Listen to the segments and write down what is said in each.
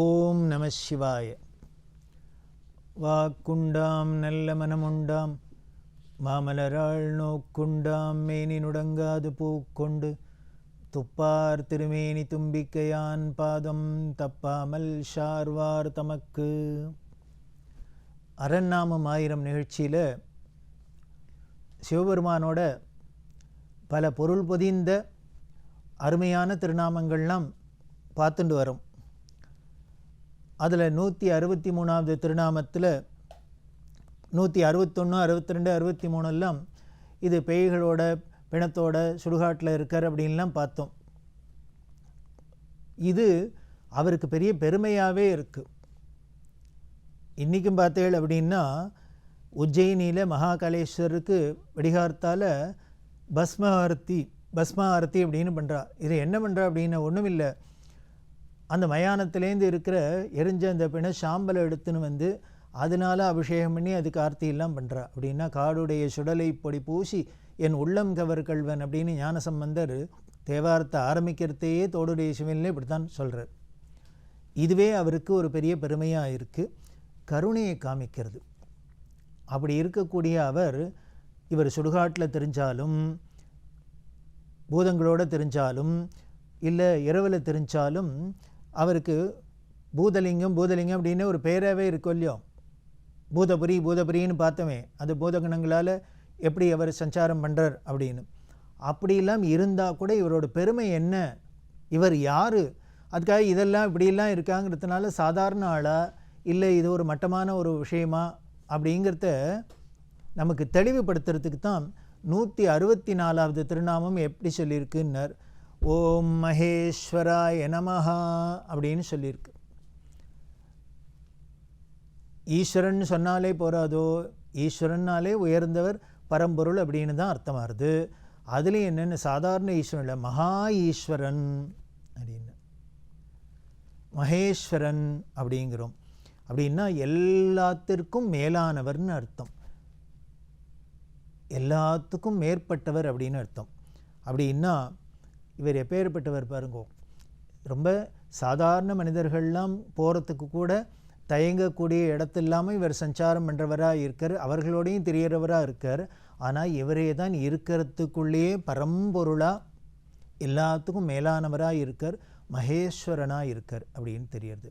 ஓம் நம சிவாய. வாக்குண்டாம் நல்ல மனமுண்டாம் மாமலராள் நோக்குண்டாம் மேனி நுடங்காது பூக்கொண்டு துப்பார் திருமேனி தும்பிக்கையான் பாதம் தப்பாமல் ஷார்வார் தமக்கு. அரண்நாமம் ஆயிரம் நிகழ்ச்சியில் சிவபெருமானோட பல பொருள் பொதிந்த அருமையான திருநாமங்கள்லாம் பார்த்துட்டு வரும். அதில் நூற்றி அறுபத்தி மூணாவது திருநாமத்தில் நூற்றி அறுபத்தொன்று அறுபத்தி ரெண்டு அறுபத்தி மூணுலாம் இது பேய்களோட பிணத்தோட சுடுகாட்டில் இருக்கார் அப்படின்லாம் பார்த்தோம். இது அவருக்கு பெரிய பெருமையாகவே இருக்குது இன்றைக்கும் பார்த்தேள் அப்படின்னா உஜ்ஜயினியில் மகாகாலேஸ்வருக்கு வெடிகார்த்தால் பஸ்ம ஆரத்தி பஸ்ம ஆரத்தி அப்படின்னு பண்ணுறா இது என்ன பண்ணுறா அப்படின்னா ஒன்றும் இல்லை அந்த மயானத்துலேருந்து இருக்கிற எரிஞ்ச அந்த பிணை சாம்பலை எடுத்துன்னு வந்து அதனால அபிஷேகம் பண்ணி அதுக்கு ஆர்த்தியெல்லாம் பண்ணுறா அப்படின்னா காடுடைய சுடலை பொடி பூசி என் உள்ளம் கவர் கல்வன் அப்படின்னு ஞானசம்பந்தர் தேவாரத்தை ஆரம்பிக்கிறதையே தோடுடைய சிவனில் இப்படி தான் சொல்கிறார் இதுவே அவருக்கு ஒரு பெரிய பெருமையாக இருக்குது கருணையை காமிக்கிறது. அப்படி இருக்கக்கூடிய அவர் இவர் சுடுகாட்டில் தெரிஞ்சாலும் பூதங்களோட தெரிஞ்சாலும் இல்லை இரவில் தெரிஞ்சாலும் அவருக்கு பூதலிங்கம் பூதலிங்கம் அப்படின்னு ஒரு பேராகவே இருக்கும் இல்லையோ? பூதபுரி பூதபுரின்னு பார்த்தோமே அந்த பூதகணங்களால் எப்படி அவர் சஞ்சாரம் பண்ணுறார் அப்படின்னு. அப்படிலாம் இருந்தால் கூட இவரோட பெருமை என்ன? இவர் யார்? அதுக்காக இதெல்லாம் இப்படிலாம் இருக்காங்கிறதுனால சாதாரண ஆளாக இல்லை இது ஒரு மட்டமான ஒரு விஷயமா? அப்படிங்கிறத நமக்கு தெளிவுபடுத்துறதுக்கு தான் நூற்றி அறுபத்தி நாலாவது திருநாமம் எப்படி சொல்லியிருக்குன்னர். ஓம் மகேஸ்வராய நமஹா அப்படின்னு சொல்லியிருக்கு. ஈஸ்வரன் சொன்னாலே போராதோ ஈஸ்வரன்னாலே உயர்ந்தவர் பரம்பொருள் அப்படின்னு தான் அர்த்தமாகுது. அதில் என்னென்ன சாதாரண ஈஸ்வரன் இல்லை மகா ஈஸ்வரன் அப்படின்னு. மகேஸ்வரன் அப்படிங்கிறோம். அப்படின்னா எல்லாத்திற்கும் மேலானவர்னு அர்த்தம். எல்லாத்துக்கும் மேற்பட்டவர் அப்படின்னு அர்த்தம். அப்படின்னா இவர் எப்பேற்பட்டவர் பாருங்கோ. ரொம்ப சாதாரண மனிதர்கள்லாம் போகிறதுக்கு கூட தயங்கக்கூடிய இடத்தில்லாமல் இவர் சஞ்சாரம் பண்ணுறவராக இருக்கார் அவர்களோடையும் தெரியறவராக இருக்கார். ஆனால் இவரே தான் இருக்கிறதுக்குள்ளேயே பரம்பொருளாக எல்லாத்துக்கும் மேலானவராக இருக்கார் மகேஸ்வரனாக இருக்கார் அப்படின்னு தெரியறது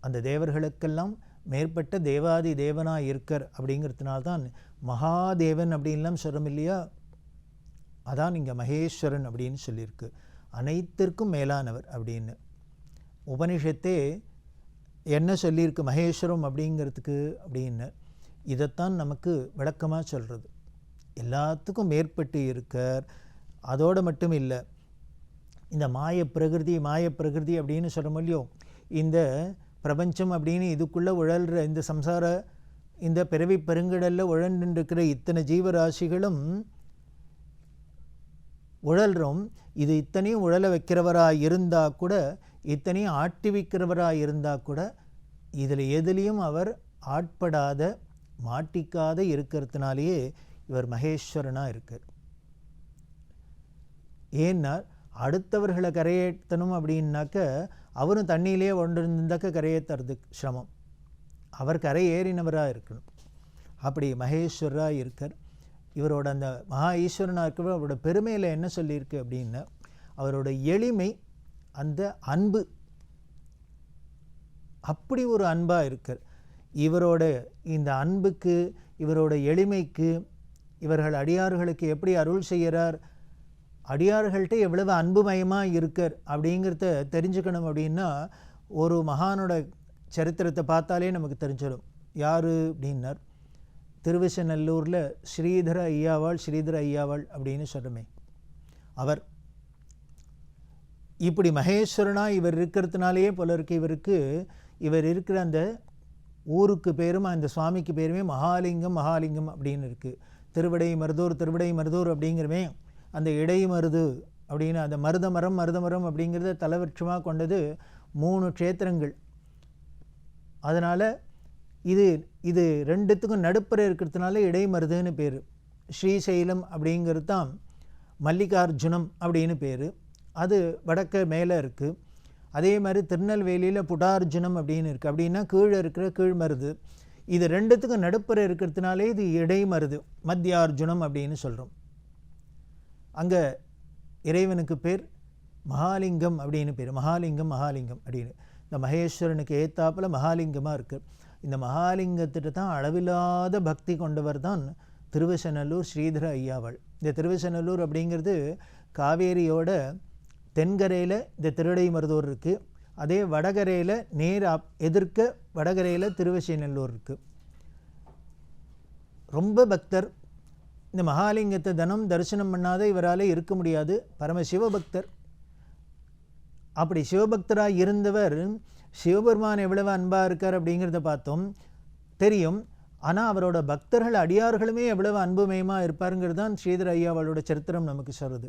அந்த தேவர்களுக்கெல்லாம் மேற்பட்ட தேவாதி தேவனாக இருக்கார் அப்படிங்கிறதுனால தான் மகாதேவன் அப்படின்லாம் சொல்கிறோம் இல்லையா? அதான் இங்கே மகேஸ்வரன் அப்படின்னு சொல்லியிருக்கு. அனைத்திற்கும் மேலானவர் அப்படின்னு. உபனிஷத்தே என்ன சொல்லியிருக்கு மகேஸ்வரம் அப்படிங்கிறதுக்கு அப்படின்னு. இதைத்தான் நமக்கு விளக்கமாக சொல்கிறது எல்லாத்துக்கும் மேற்பட்டு இருக்கார். அதோடு மட்டும் இல்லை இந்த மாய பிரகிருதி மாய பிரகிருதி அப்படின்னு சொல்ல முடியும் இந்த பிரபஞ்சம் அப்படின்னு இதுக்குள்ளே உழல்ற இந்த சம்சார இந்த பிறவி பெருங்கடலில் உழன்றிருக்கிற இத்தனை ஜீவராசிகளும் உழல்றோம். இது இத்தனையும் உழல வைக்கிறவராக இருந்தால் கூட இத்தனையும் ஆட்டி வைக்கிறவராக இருந்தால் கூட இதில் எதுலேயும் அவர் ஆட்படாத மாட்டிக்காத இருக்கிறதுனாலேயே இவர் மகேஸ்வரனாக இருக்கார் ஏன்னா அடுத்தவர்களை கரையேற்றணும் அப்படின்னாக்க அவரும் தண்ணியிலே ஒன்றிருந்தாக்க கரையேற்றுறதுக்கு சிரமம். அவர் கரை ஏறினவராக இருக்கணும். அப்படி மகேஸ்வரராக இருக்கார். இவரோட அந்த மகா ஈஸ்வரனாக இருக்கிறவர் அவரோட பெருமையில் என்ன சொல்லியிருக்கு அப்படின்னா அவரோட எளிமை அந்த அன்பு அப்படி ஒரு அன்பாக இருக்கார் இவரோட இந்த அன்புக்கு இவரோட எளிமைக்கு இவர்கள் அடியார்களுக்கு எப்படி அருள் செய்கிறார் அடியார்கள்ட்ட எவ்வளவு அன்புமயமாக இருக்கார் அப்படிங்கிறத தெரிஞ்சுக்கணும் அப்படின்னா ஒரு மகானோட சரித்திரத்தை பார்த்தாலே நமக்கு தெரிஞ்சிடும். யார் அப்படின்னார்? திருவிசநல்லூரில் ஸ்ரீதர ஐயாவாள் ஸ்ரீதர ஐயாவாள் அப்படின்னு சொல்கிறோமே அவர் இப்படி மகேஸ்வரனாக இவர் இருக்கிறதுனாலேயே போல இருக்கு இவருக்கு. இவர் இருக்கிற அந்த ஊருக்கு பேரும் அந்த சுவாமிக்கு பேருமே மகாலிங்கம் மகாலிங்கம் அப்படின்னு இருக்குது திருவிடை மருதூர் திருவிடை மருதூர் அப்படிங்கிறமே அந்த இடை மருது அப்படின்னு அந்த மருத மரம் மருத மரம் அப்படிங்கிறத தலைவட்சமாக கொண்டது மூணு க்ஷேத்திரங்கள். அதனால் இது இது ரெண்டுத்துக்கும் நடுப்புற இருக்கிறதுனால இடைமருதுன்னு பேர். ஸ்ரீசைலம் அப்படிங்கிறது தான் மல்லிகார்ஜுனம் அப்படின்னு பேர். அது வடக்க மேலே இருக்குது அதே மாதிரி திருநெல்வேலியில் புடார்ஜுனம் அப்படின்னு இருக்குது அப்படின்னா கீழே இருக்கிற கீழ்மருது. இது ரெண்டுத்துக்கும் நடுப்புற இருக்கிறதுனாலே இது இடைமருது. மத்தியார்ஜுனம் அப்படின்னு சொல்கிறோம் அங்கே இறைவனுக்கு பேர் மகாலிங்கம் அப்படின்னு பேர். மகாலிங்கம் மகாலிங்கம் அப்படின்னு. இந்த மகேஸ்வரனுக்கு ஏத்தாப்புல மகாலிங்கமாக இருக்குது இந்த மகாலிங்கத்திட்ட தான் அளவில்லாத பக்தி கொண்டவர் தான் திருவசநல்லூர் ஸ்ரீதர ஐயாவள். இந்த திருவசநல்லூர் அப்படிங்கிறது காவேரியோட தென்கரையில் இந்த திருடை மருதூர் இருக்குது அதே வடகரையில் நேர் அப் எதிர்க்க வடகரையில் திருவசநல்லூர் இருக்குது ரொம்ப பக்தர். இந்த மகாலிங்கத்தை தினம் தரிசனம் பண்ணாத இவரால் இருக்க முடியாது. பரம சிவபக்தர். அப்படி சிவபக்தராக இருந்தவர் சிவபெருமான் எவ்வளவு அன்பாக இருக்கார் அப்படிங்கிறத பார்த்தோம். தெரியும். ஆனால் அவரோட பக்தர்கள் அடியார்களுமே எவ்வளவு அன்புமயமாக இருப்பாருங்கிறது தான் ஸ்ரீதர் ஐயாவளோட சரித்திரம் நமக்கு சொல்லுது.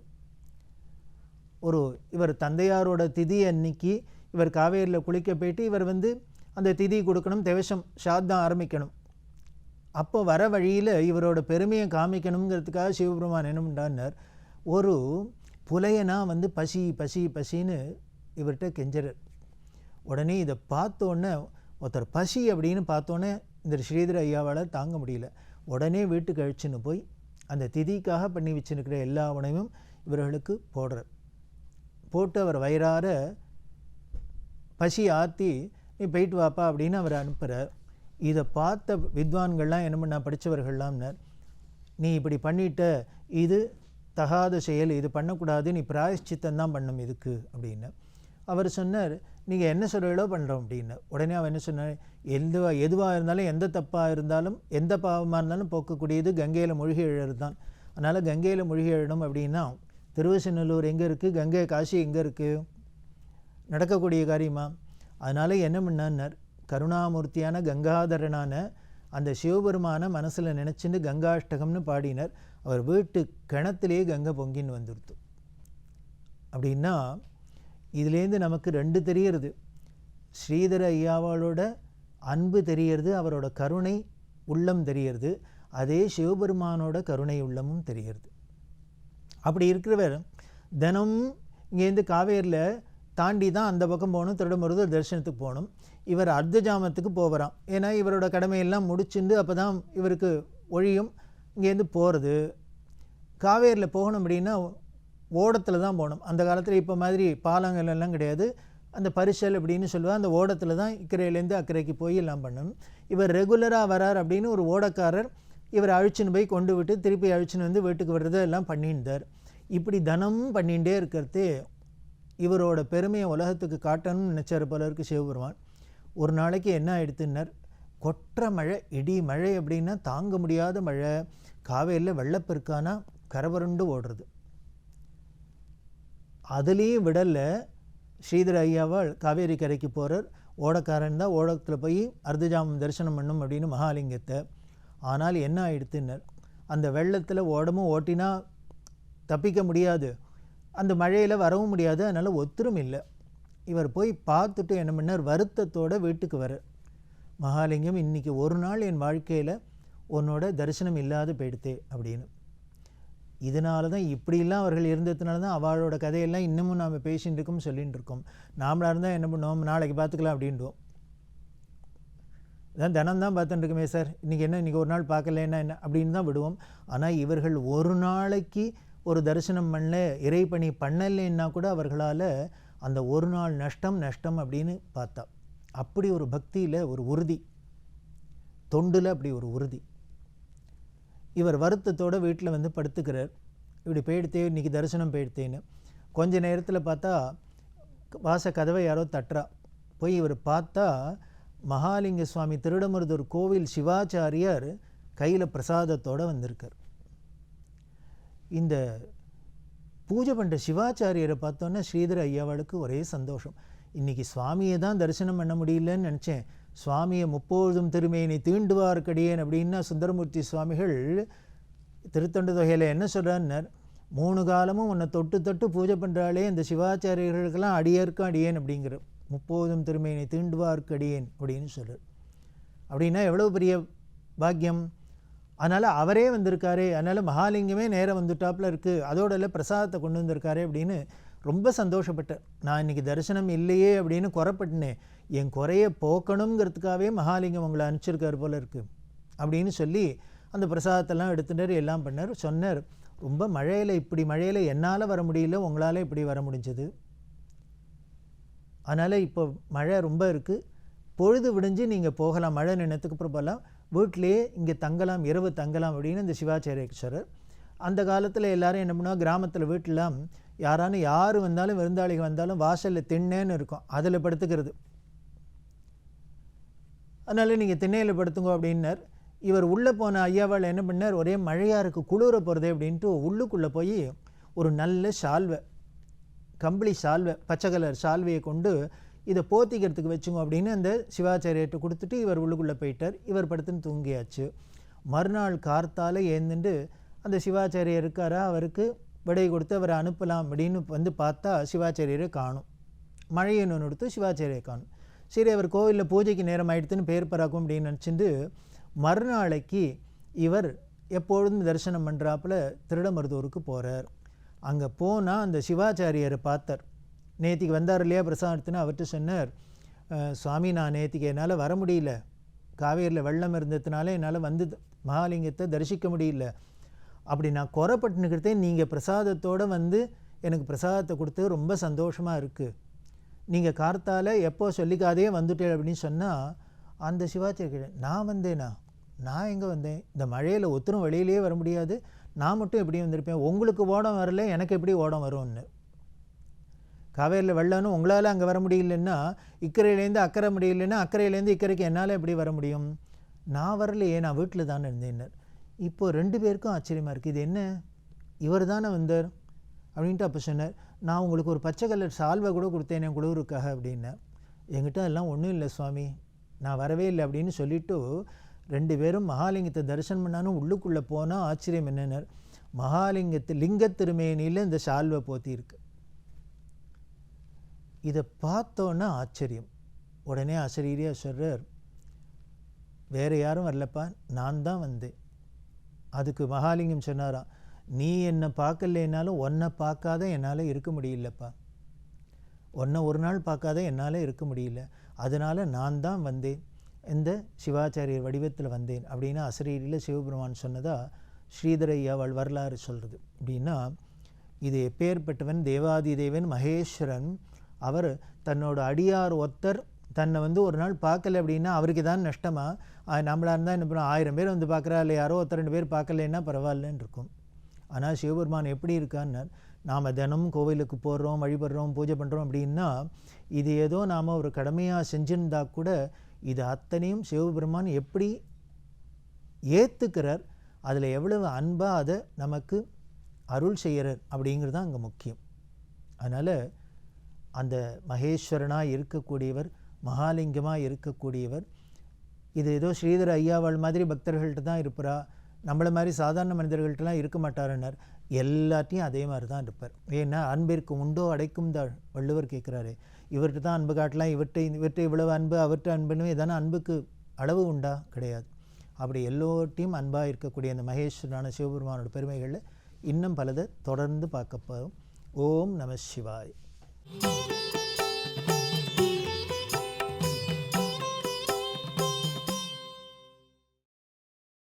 ஒரு இவர் தந்தையாரோட திதி அன்னைக்கு இவர் காவேரியில் குளிக்க போயிட்டு இவர் வந்து அந்த திதி கொடுக்கணும் தேவசம் சாத்தம் ஆரம்பிக்கணும். அப்போ வர வழியில் இவரோட பெருமையை காமிக்கணுங்கிறதுக்காக சிவபெருமான் என்ன பண்ணார் ஒரு புலையனா வந்து பசி பசி பசின்னு இவர்கிட்ட கெஞ்சறார். உடனே இதை பார்த்தோன்னே ஒருத்தர் பசி அப்படின்னு பார்த்தோன்னே இந்த ஸ்ரீதர ஐயாவால் தாங்க முடியல. உடனே வீட்டுக்கு அழிச்சுன்னு போய் அந்த திதிக்காக பண்ணி வச்சுருக்கிற எல்லா உணவும் இவர்களுக்கு போடுறார். போட்டு அவர் வயிறார பசி ஆற்றி நீ போயிட்டு வாப்பா அப்படின்னு அவர் அனுப்புகிறார் இதை பார்த்த வித்வான்கள்லாம் என்ன பண்ண படித்தவர்கள்லாம்னார் நீ இப்படி பண்ணிட்ட இது தகாத செயல் இது பண்ணக்கூடாது நீ பிராயஷ்சித்தம் தான் பண்ணும் இதுக்கு அப்படின்னு. அவர் சொன்னார் நீங்கள் என்ன சொல்கிறீங்களோ பண்ணுறோம் அப்படின்னு. உடனே அவர் என்ன சொன்னார் எந்த எதுவாக இருந்தாலும் எந்த தப்பாக இருந்தாலும் எந்த பாவமாக இருந்தாலும் போக்கக்கூடியது கங்கையில் மூழ்கி எழுறது தான். அதனால் கங்கையில் மூழ்கி எழணும் அப்படின்னா திருவசநல்லூர் எங்கே இருக்குது கங்கை காசி எங்கே இருக்குது நடக்கக்கூடிய காரியமா? அதனால் என்ன பண்ணார் கருணாமூர்த்தியான கங்காதரனான அந்த சிவபெருமான மனசில் நினச்சின்னு கங்காஷ்டகம்னு பாடினார். அவர் வீட்டு கிணத்துலேயே கங்கை பொங்கின்னு வந்துடுத்து அப்படின்னா இதுலேருந்து நமக்கு ரெண்டு தெரியறது. ஸ்ரீதர ஐயாவாளோட அன்பு தெரியறது அவரோட கருணை உள்ளம் தெரியறது அதே சிவபெருமானோட கருணை உள்ளமும் தெரியறது. அப்படி இருக்கிறவர் தினம் இங்கேருந்து காவேரியில் தாண்டி தான் அந்த பக்கம் போகணும் திருடமருதூர் தரிசனத்துக்கு போகணும். இவர் அர்த்த ஜாமத்துக்கு போகிறான். ஏன்னா இவரோட கடமையெல்லாம் முடிச்சுண்டு அப்போ தான் இவருக்கு ஒழியும். இங்கேருந்து போகிறது காவேரியில் போகணும் அப்படின்னா ஓடத்தில் தான் போகணும். அந்த காலத்தில் இப்போ மாதிரி பாலங்கள் எல்லாம் கிடையாது. அந்த பரிசல் அப்படின்னு சொல்லுவாள் அந்த ஓடத்தில் தான் இக்கரையிலேருந்து அக்கறைக்கு போய் எல்லாம் பண்ணணும். இவர் ரெகுலராக வரார் அப்படின்னு ஒரு ஓடக்காரர் இவர் அழிச்சுன்னு போய் கொண்டு விட்டு திருப்பி அழிச்சுன்னு வந்து வீட்டுக்கு வர்றது எல்லாம் பண்ணியிருந்தார். இப்படி தனமும் பண்ணிகிட்டே இருக்கிறது இவரோட பெருமையை உலகத்துக்கு காட்டணும்னு நினச்சார் போல இருக்கு சிவபெருமான். ஒரு நாளைக்கு என்ன ஆயிடுத்துன்னார். கொற்ற மழை இடி மழை அப்படின்னா தாங்க முடியாத மழை. காவேரியில் வெள்ளப்பெருக்கானா கரவருண்டு ஓடுறது. அதுலேயும் விடல. ஸ்ரீதர் ஐயாவால் காவேரி கரைக்கு போகிறார் ஓடக்காரன் தான் ஓடத்தில் போய் அர்த்தஜாமம் தரிசனம் பண்ணும் அப்படின்னு மகாலிங்கத்தை. ஆனால் என்ன ஆயிடுத்துன்னர். அந்த வெள்ளத்தில் ஓடமும் ஓட்டினா தப்பிக்க முடியாது. அந்த மழையில் வரவும் முடியாது. அதனால் ஒத்துரும் இல்லை. இவர் போய் பார்த்துட்டு என்ன பண்ணார்? வருத்தத்தோடு வீட்டுக்கு வர மகாலிங்கம் இன்றைக்கி ஒரு நாள் என் வாழ்க்கையில் உன்னோட தரிசனம் இல்லாத போயிடுத்தே அப்படின்னு. இதனால தான் இப்படிலாம் அவர்கள் இருந்ததுனால தான் அவளோட கதையெல்லாம் இன்னமும் நாம் பேசிகிட்டு இருக்கோம் சொல்லிகிட்டு இருக்கோம். நாமளாக இருந்தால் என்ன பண்ணுவோம் நாளைக்கு பார்த்துக்கலாம் அப்படின்றோம் இதான் தினம் தான் பார்த்துட்டு இருக்குமே சார். இன்றைக்கி என்ன இன்றைக்கி ஒரு நாள் பார்க்கலன்னா என்ன அப்படின்னு தான் விடுவோம். ஆனால் இவர்கள் ஒரு நாளைக்கு ஒரு தரிசனம் பண்ணல இறைப்பணி பண்ணலைன்னா கூட அவர்களால் அந்த ஒரு நாள் நஷ்டம் நஷ்டம் அப்படின்னு பார்த்தா அப்படி ஒரு பக்தியில் ஒரு உறுதி தொண்டில் அப்படி ஒரு உறுதி. இவர் வருத்தத்தோட வீட்டில் வந்து படுத்துக்கிறார். இப்படி போயிடுத்தே இன்றைக்கி தரிசனம் போயிடுத்தேன்னு. கொஞ்ச நேரத்தில் பார்த்தா வாச கதவை யாரோ தட்டுறா. போய் இவர் பார்த்தா மகாலிங்க சுவாமி திருடமருதூர் கோவில் சிவாச்சாரியார் கையில் பிரசாதத்தோடு வந்திருக்கார். இந்த பூஜை பண்ணுற சிவாச்சாரியரை பார்த்தோன்னே ஸ்ரீதர் ஐயாவளுக்கு ஒரே சந்தோஷம். இன்றைக்கி சுவாமியை தான் தரிசனம் பண்ண முடியலன்னு நினச்சேன். சுவாமியை முப்பொழுதும் திருமேனி தீண்டுவார்க்கடியேன் அப்படின்னா சுந்தரமூர்த்தி சுவாமிகள் திருத்தொண்டு தொகையில் என்ன சொல்கிறார் மூணு காலமும் உன்னை தொட்டு தொட்டு பூஜை பண்ணுறாலே இந்த சிவாச்சாரியர்களுக்கெல்லாம் அடியேற்கும் அடியேன் அப்படிங்கிற முப்போதும் திருமேனி தீண்டுவார்க்கு அடியேன் அப்படின்னு சொல்கிறார் அப்படின்னா எவ்வளோ பெரிய பாக்கியம்? அதனால் அவரே வந்திருக்காரு அதனால் மகாலிங்கமே நேரம் வந்துட்டாப்புல இருக்குது அதோட இல்லை பிரசாதத்தை கொண்டு வந்திருக்காரு அப்படின்னு ரொம்ப சந்தோஷப்பட்டேன். நான் இன்னைக்கு தரிசனம் இல்லையே அப்படின்னு குறைப்பட்டினேன் என் குறைய போக்கணுங்கிறதுக்காகவே மகாலிங்கம் உங்களை அனுப்பிச்சிருக்காரு போல இருக்குது அப்படின்னு சொல்லி அந்த பிரசாதத்தெல்லாம் எடுத்துட்டார் எல்லாம் பண்ணார். சொன்னார் ரொம்ப மழையில் இப்படி மழையில் என்னால் வர முடியல உங்களால் இப்படி வர முடிஞ்சது. அதனால் இப்போ மழை ரொம்ப இருக்குது பொழுது விடிஞ்சு நீங்கள் போகலாம் மழை நின்னத்துக்கு அப்புறம் போகலாம் வீட்டிலேயே இங்கே தங்கலாம் இரவு தங்கலாம் அப்படின்னு இந்த சிவாச்சாரியேஸ்வரர் அந்த காலத்தில் எல்லோரும் என்ன பண்ணுவா கிராமத்தில் வீட்டிலாம் யாரானு யார் வந்தாலும் விருந்தாளிகள் வந்தாலும் வாசலில் திண்ணேன்னு இருக்கும். அதில் படுத்துக்கிறது. அதனால் நீங்கள் திண்ணையில் படுத்துங்க அப்படின்னார். இவர் உள்ளே போன ஐயாவால் என்ன பண்ணார்? ஒரே மழையாக இருக்குது குளிர போகிறதே அப்படின்ட்டு உள்ளுக்குள்ளே போய் ஒரு நல்ல சால்வை கம்பளி சால்வை பச்சை கலர் சால்வையை கொண்டு இதை போத்திக்கிறதுக்கு வச்சுங்க அப்படின்னு அந்த சிவாச்சாரியர்கிட்ட கொடுத்துட்டு இவர் உள்ளுக்குள்ளே போயிட்டார். இவர் படுத்துன்னு தூங்கியாச்சு. மறுநாள் கார்த்தால் ஏந்துண்டு அந்த சிவாச்சாரியர் இருக்காரா? அவருக்கு விடை கொடுத்து அவரை அனுப்பலாம் அப்படின்னு வந்து பார்த்தா சிவாச்சாரியரை காணும். மழையை கொடுத்து சிவாச்சாரியை காணும். சரி அவர் கோவிலில் பூஜைக்கு நேரம் ஆயிடுத்துன்னு பேர் பராக்கும் அப்படின்னு நினச்சிட்டு மறுநாளைக்கு இவர் எப்பொழுதும் தரிசனம் பண்ணுறாப்புல திருடமருதூருக்கு போகிறார் அங்கே போனால் அந்த சிவாச்சாரியரை பார்த்தார். நேத்திக்கு வந்தார் இல்லையா பிரசாதத்துன்னு அவர்கிட்ட சொன்னார் சுவாமி நான் நேத்திக்கு என்னால் வர முடியல. காவேரியில் வெள்ளம் இருந்ததுனால என்னால் வந்து மகாலிங்கத்தை தரிசிக்க முடியல. அப்படி நான் குறப்பட்டுனுக்கிறதே நீங்கள் பிரசாதத்தோடு வந்து எனக்கு பிரசாதத்தை கொடுத்து ரொம்ப சந்தோஷமாக இருக்குது நீங்கள் கார்த்தால் எப்போ சொல்லிக்காதே வந்துட்டேன் அப்படின்னு சொன்னால் அந்த சிவாச்சாரிய நான் வந்தேனா? நான் எங்கே வந்தேன்? இந்த மழையில் ஒத்தரும் வெளியிலேயே வர முடியாது. நான் மட்டும் எப்படி வந்திருப்பேன்? உங்களுக்கு ஓடம் வரல எனக்கு எப்படி ஓடம் வரும்னு? காவேரியில் வெள்ளம்னு உங்களால் அங்கே வர முடியலன்னா இக்கரையிலேருந்து அக்கறை முடியலன்னா அக்கறையிலேருந்து இக்கரைக்கு என்னால் எப்படி வர முடியும்? நான் வரலையே நான் வீட்டில் தானே இருந்தேன் இப்போது ரெண்டு பேருக்கும் ஆச்சரியமாக இருக்குது இது என்ன? இவர் தானே வந்தார் அப்படின்ட்டு அப்போ சொன்னார். நான் உங்களுக்கு ஒரு பச்சை கலர் சால்வை கூட கொடுத்தேன் என் குழுவுக்காக அப்படின்னேன் என்கிட்ட அதெல்லாம் ஒன்றும் இல்லை சுவாமி. நான் வரவே இல்லை அப்படின்னு சொல்லிட்டு ரெண்டு பேரும் மகாலிங்கத்தை தரிசனம் பண்ணாலும் உள்ளுக்குள்ளே போனால் ஆச்சரியம் என்னென்னர். மகாலிங்கத்து லிங்க திருமேனியில் இந்த சால்வை போத்தியிருக்கு இதை பார்த்தோன்னா ஆச்சரியம். உடனே ஆசிரியரே சொல்கிறார் வேறு யாரும் வரலப்பா நான் தான் வந்தேன். அதுக்கு மகாலிங்கம் சொன்னாராம் நீ என்னை பார்க்கலைனாலும் ஒன்றை பார்க்காத என்னால் இருக்க முடியலப்பா. ஒன்றை ஒரு நாள் பார்க்காத என்னால் இருக்க முடியல. அதனால் நான் தான் வந்தேன். இந்த சிவாச்சாரியர் வடிவத்தில் வந்தேன். அப்படின்னு அசரீரியில் சிவபெருமான் சொன்னதா ஸ்ரீதரையாவள் வரலாறு சொல்கிறது அப்படின்னா இது எப்பேற்பட்டவன்? தேவாதி தேவன் மகேஸ்வரன். அவர் தன்னோட அடியார் ஒத்தர் தன்னை வந்து ஒரு நாள் பார்க்கல அப்படின்னா அவருக்கு தான் நஷ்டமாக நம்மளாக இருந்தால் என்ன பண்ணுவோம்? ஆயிரம் பேர் வந்து பார்க்குறா இல்லை யாரோ ஒருத்தர் ரெண்டு பேர் பார்க்கலன்னா பரவாயில்லன்னு இருக்கும். ஆனால் சிவபெருமான் எப்படி இருக்கான்னு நாம் தினமும் கோவிலுக்கு போடுறோம் வழிபடுறோம் பூஜை பண்ணுறோம் அப்படின்னா இது ஏதோ நாம் ஒரு கடமையாக செஞ்சுருந்தா கூட இது அத்தனையும் சிவபெருமான் எப்படி ஏற்றுக்கிறார் அதில் எவ்வளவு அன்பாக அதை நமக்கு அருள் செய்கிறார் அப்படிங்கிறது தான் அங்கே முக்கியம். அதனால் அந்த மகேஸ்வரனாக இருக்கக்கூடியவர் மகாலிங்கமாக இருக்கக்கூடியவர் இது ஏதோ ஸ்ரீதர் ஐயாவாள் மாதிரி பக்தர்கள்ட்ட தான் இருப்பாரா நம்மளை மாதிரி சாதாரண மனிதர்கள்ட்டலாம் இருக்க மாட்டாருன்னார். எல்லாத்தையும் அதே மாதிரி தான் இருப்பார். ஏன்னா அன்பிற்கு உண்டோ அடைக்கும் தான் வள்ளுவர் கேட்குறாரு இவர்கிட்ட தான் அன்பு காட்டலாம் இவர்கிட்ட இவர்கிட்ட இவ்வளவு அன்பு அவர்கிட்ட அன்புன்னு எதனா அன்புக்கு அளவு உண்டா? கிடையாது. அப்படி எல்லோர்ட்டையும் அன்பாக இருக்கக்கூடிய அந்த மகேஸ்வரனான சிவபெருமானோட பெருமைகளில் இன்னும் பலதை தொடர்ந்து பார்க்க போகிறோம் ஓம் நம சிவாய்.